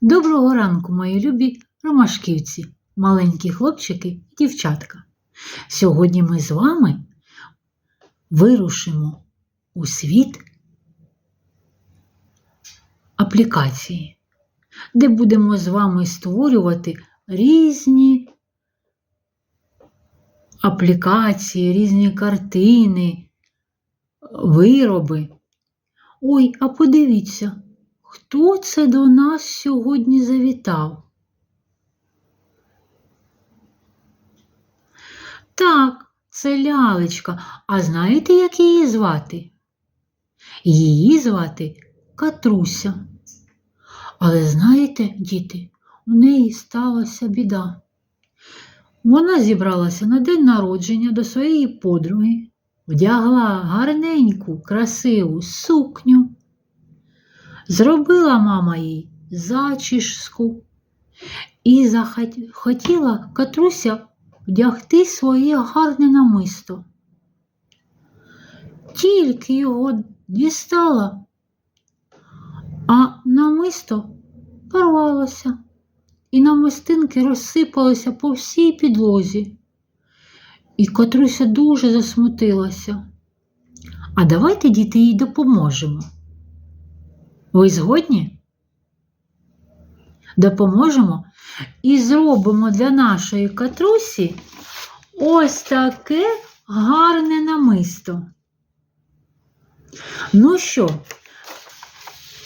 Доброго ранку, мої любі ромашківці, маленькі хлопчики і дівчатка. Сьогодні ми з вами вирушимо у світ аплікації, де будемо з вами створювати різні аплікації, різні картини, вироби. Ой, а подивіться, хто це до нас сьогодні завітав? Так, це лялечка. А знаєте, як її звати? Її звати Катруся. Але знаєте, діти, у неї сталася біда. Вона зібралася на день народження до своєї подруги, вдягла гарненьку, красиву сукню. Зробила мама їй зачіску і захотіла Катруся вдягти своє гарне намисто. Тільки його дістала, а намисто порвалося, і намистинки розсипалися по всій підлозі. І Катруся дуже засмутилася. А давайте діти їй допоможемо. Ви згодні? Допоможемо і зробимо для нашої катрусі ось таке гарне намисто. Ну що,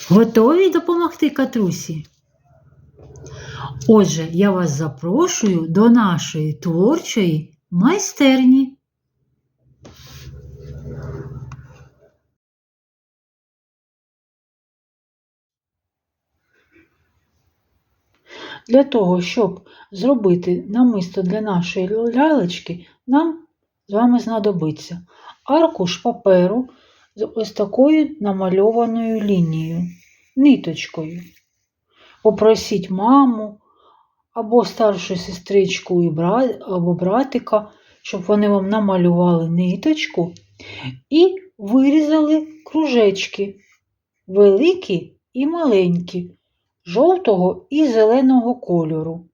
готові допомогти катрусі? Отже, я вас запрошую до нашої творчої майстерні. Для того, щоб зробити намисто для нашої лялечки, нам з вами знадобиться аркуш паперу з ось такою намальованою лінією, ниточкою. Попросіть маму або старшу сестричку або братика, щоб вони вам намалювали ниточку і вирізали кружечки великі і маленькі жовтого і зеленого кольору.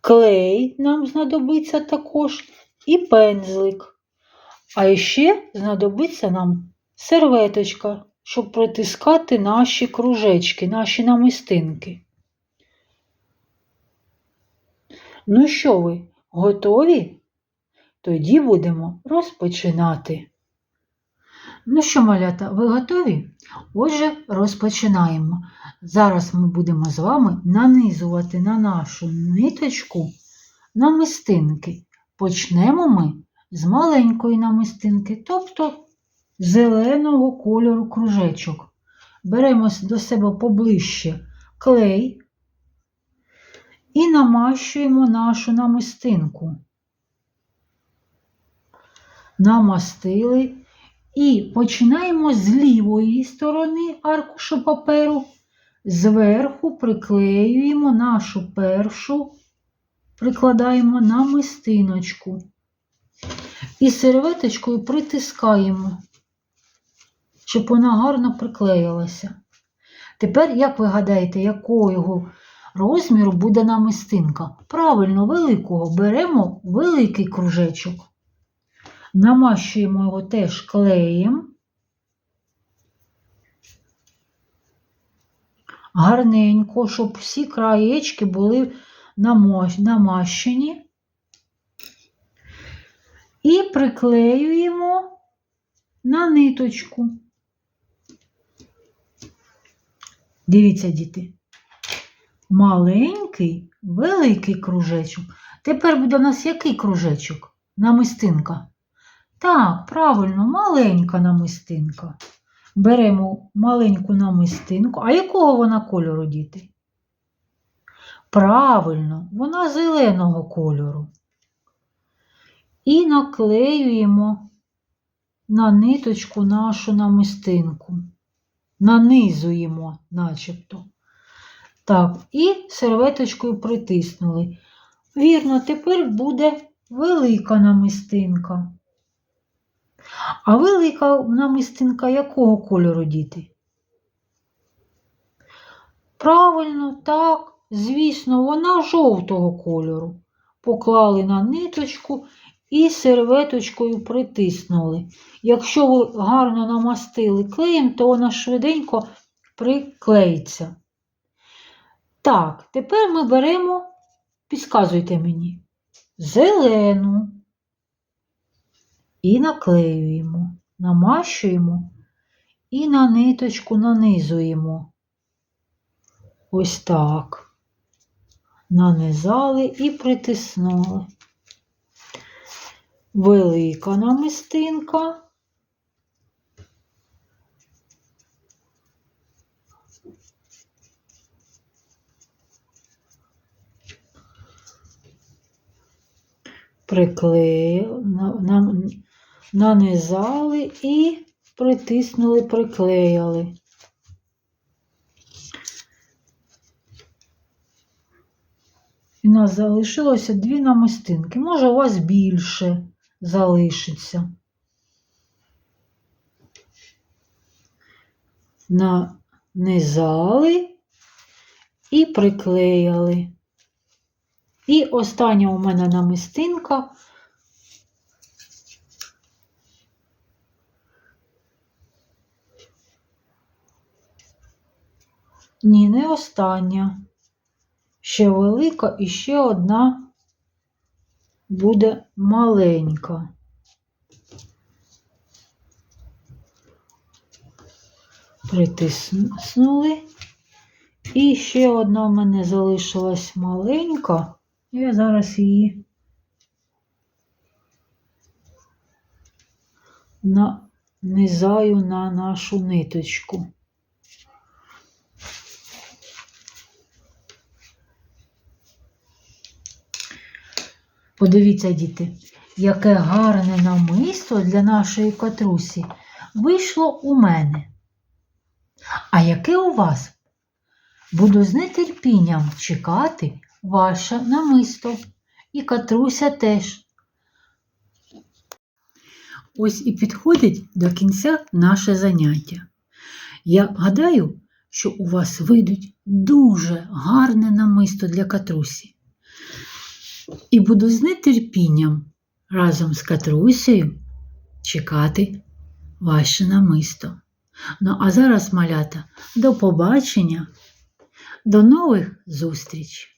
Клей нам знадобиться також і пензлик. А ще знадобиться нам серветочка, щоб притискати наші кружечки, наші намистинки. Ну що ви, готові? Тоді будемо розпочинати. Ну що, малята, ви готові? Отже, розпочинаємо. Зараз ми будемо з вами нанизувати на нашу ниточку намистинки. Почнемо ми з маленької намистинки, тобто зеленого кольору кружечок. Беремо до себе поближче клей і намащуємо нашу намистинку. Намастили. І починаємо з лівої сторони аркушу паперу, зверху приклеюємо нашу першу, прикладаємо на мистиночку і серветочкою притискаємо, щоб вона гарно приклеїлася. Тепер, як ви гадаєте, якого розміру буде намистинка? Правильно, великого беремо великий кружечок. Намащуємо його теж клеєм. Гарненько, щоб всі краєчки були намащені. І приклеюємо на ниточку. Дивіться, діти. Маленький, великий кружечок. Тепер буде у нас який кружечок? Намистинка. Так, правильно, маленька намистинка. Беремо маленьку намистинку. А якого вона кольору, діти? Правильно, вона зеленого кольору. І наклеюємо на ниточку нашу намистинку. Нанизуємо, начебто. Так, і серветочкою притиснули. Вірно, тепер буде велика намистинка. А велика намистинка якого кольору діти? Правильно, так, звісно, вона жовтого кольору. Поклали на ниточку і серветочкою притиснули. Якщо ви гарно намастили клеєм, то вона швиденько приклеїться. Так, тепер ми беремо, підказуйте мені, зелену і наклеюємо, намащуємо і на ниточку нанизуємо. Ось так. Нанизали і притиснули. Велика намистинка. Приклеїли, на- на- нанизали і притиснули, приклеїли. І нас залишилося дві намистинки. Може, у вас більше залишиться. Нанизали і приклеїли. І остання у мене намистинка. Ні, не остання. Ще велика і ще одна буде маленька. Притиснули. І ще одна в мене залишилась маленька. Я зараз її нанизаю на нашу ниточку. Подивіться, діти, яке гарне намисто для нашої катрусі вийшло у мене. А яке у вас? Буду з нетерпінням чекати ваше намисто. І катруся теж. Ось і підходить до кінця наше заняття. Я гадаю, що у вас вийдуть дуже гарне намисто для катрусі. І буду з нетерпінням разом з Катрусею чекати ваше намисто. Ну, а зараз, малята, до побачення, до нових зустріч!